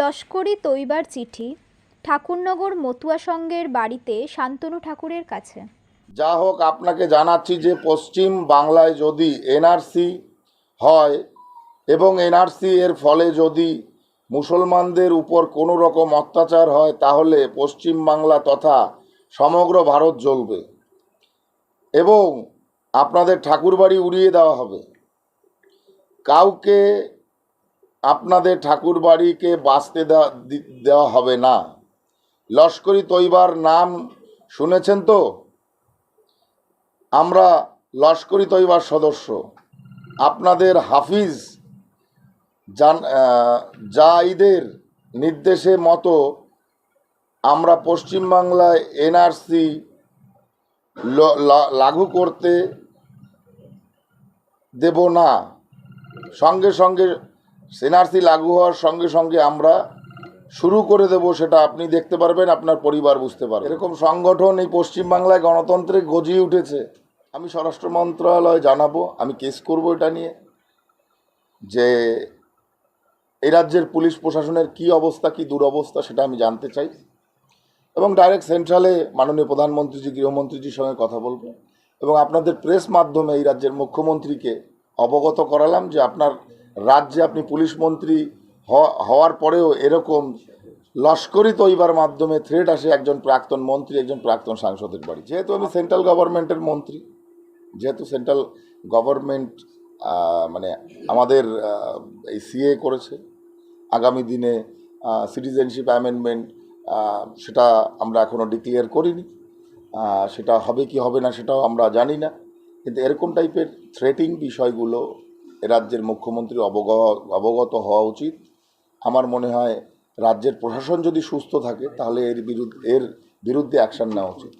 লস্করি তৈবার চিঠি ঠাকুরনগর মতুয়া সঙ্গের বাড়িতে শান্তনু ঠাকুরের কাছে। যা হোক, আপনাকে জানাচ্ছি যে পশ্চিম বাংলায় যদি এনআরসি হয় এবং এনআরসি এর ফলে যদি মুসলমানদের উপর কোনো রকম অত্যাচার হয়, তাহলে পশ্চিম বাংলা তথা সমগ্র ভারত জ্বলবে এবং আপনাদের ঠাকুরবাড়ি উড়িয়ে দেওয়া হবে। কাউকে আপনাদের ঠাকুরবাড়িকে বাঁচতে দেওয়া হবে না। লস্করি তৈবার নাম শুনেছেন তো? আমরা লস্করি তৈবার সদস্য। আপনাদের হাফিজ জাইদের নির্দেশে মতো আমরা পশ্চিমবাংলায় এনআরসি লাগু করতে দেব না। সঙ্গে সঙ্গে এনআরসি লাগু হওয়ার সঙ্গে সঙ্গে আমরা শুরু করে দেব সেটা আপনি দেখতে পারবেন, আপনার পরিবার বুঝতে পারবে। এরকম সংগঠন এই পশ্চিমবাংলায় গণতন্ত্রে গজিয়ে উঠেছে, আমি স্বরাষ্ট্র মন্ত্রণালয় জানাব, আমি কেস করব এটা নিয়ে, যে এই রাজ্যের পুলিশ প্রশাসনের কি অবস্থা, কি দুরবস্থা সেটা আমি জানতে চাই। এবং ডাইরেক্ট সেন্ট্রালে মাননীয় প্রধানমন্ত্রীজি, গৃহমন্ত্রীজির সঙ্গে কথা বলব। এবং আপনাদের প্রেস মাধ্যমে এই রাজ্যের মুখ্যমন্ত্রীকে অবগত করালাম যে আপনার রাজ্যে আপনি পুলিশ মন্ত্রী হওয়ার পরেও এরকম লস্করি তৈবার মাধ্যমে থ্রেট আসে একজন প্রাক্তন মন্ত্রী, একজন প্রাক্তন সাংসদের বাড়ি। যেহেতু আমি সেন্ট্রাল গভর্নমেন্টের মন্ত্রী, যেহেতু সেন্ট্রাল গভর্নমেন্ট মানে আমাদের এই সিএ করেছে, আগামী দিনে সিটিজেনশিপ অ্যামেন্ডমেন্ট সেটা আমরা এখনও ডিক্লেয়ার করিনি সেটা হবে কি হবে না সেটাও আমরা জানি না, কিন্তু এরকম টাইপের থ্রেটিং বিষয়গুলো রাজ্যের মুখ্যমন্ত্রী অবগ অবগত হওয়া উচিত। আমার মনে হয় রাজ্যের প্রশাসন যদি সুস্থ থাকে, তাহলে এর বিরুদ্ধে এর বিরুদ্ধে অ্যাকশন নেওয়া উচিত।